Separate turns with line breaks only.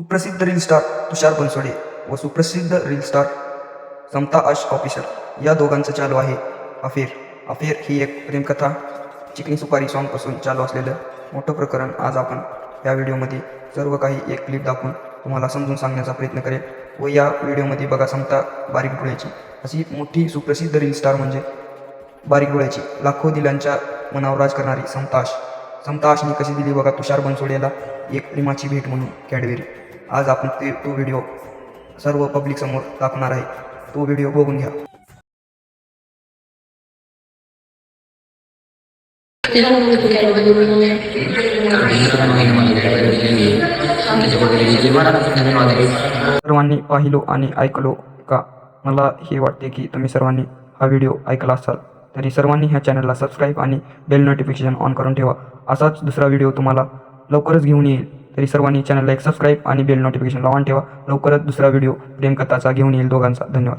सुप्रसिद्ध reel star तुषार बनसोडे व सुप्रसिद्ध रील स्टार समता अश ऑफिसर या दोघांचं चालू आहे अफेर अफेर ही एक प्रेमकथा चिकनी सुपारी सॉन्गपासून चालू असलेलं मोठं प्रकरण आज आपण या व्हिडिओमध्ये सर्व काही एक क्लिप दाखवून तुम्हाला समजून सांगण्याचा प्रयत्न करेल व या व्हिडिओमध्ये बघा समता बारीक डोळ्याची. अशी मोठी सुप्रसिद्ध रील स्टार म्हणजे बारीक डोळ्याची लाखो दिलांच्या मनावर राज करणारी समताश समताशने कशी दिली बघा तुषार बनसोडेला? एक प्रेमाची भेट म्हणून कॅडबेरी आज आपण ते तो व्हिडिओ सर्व पब्लिक समोर दाखवणार आहे. तो व्हिडिओ बघून घ्या. सर्वांनी पाहिलो आणि ऐकलो का? मला हे वाटते की तुम्ही सर्वांनी हा व्हिडिओ ऐकला असाल. तरी सर्वांनी ह्या चॅनलला सबस्क्राईब आणि बेल नोटिफिकेशन ऑन करून ठेवा. असाच दुसरा व्हिडिओ तुम्हाला लवकरच घेऊन येईल. तरी सर्वांनी चॅनलला एक सबस्क्राईब आणि बेल नोटिफिकेशन लावून ठेवा. लवकरच दुसरा व्हिडिओ प्रेमकथाचा घेऊन येईल दोघांचा. धन्यवाद.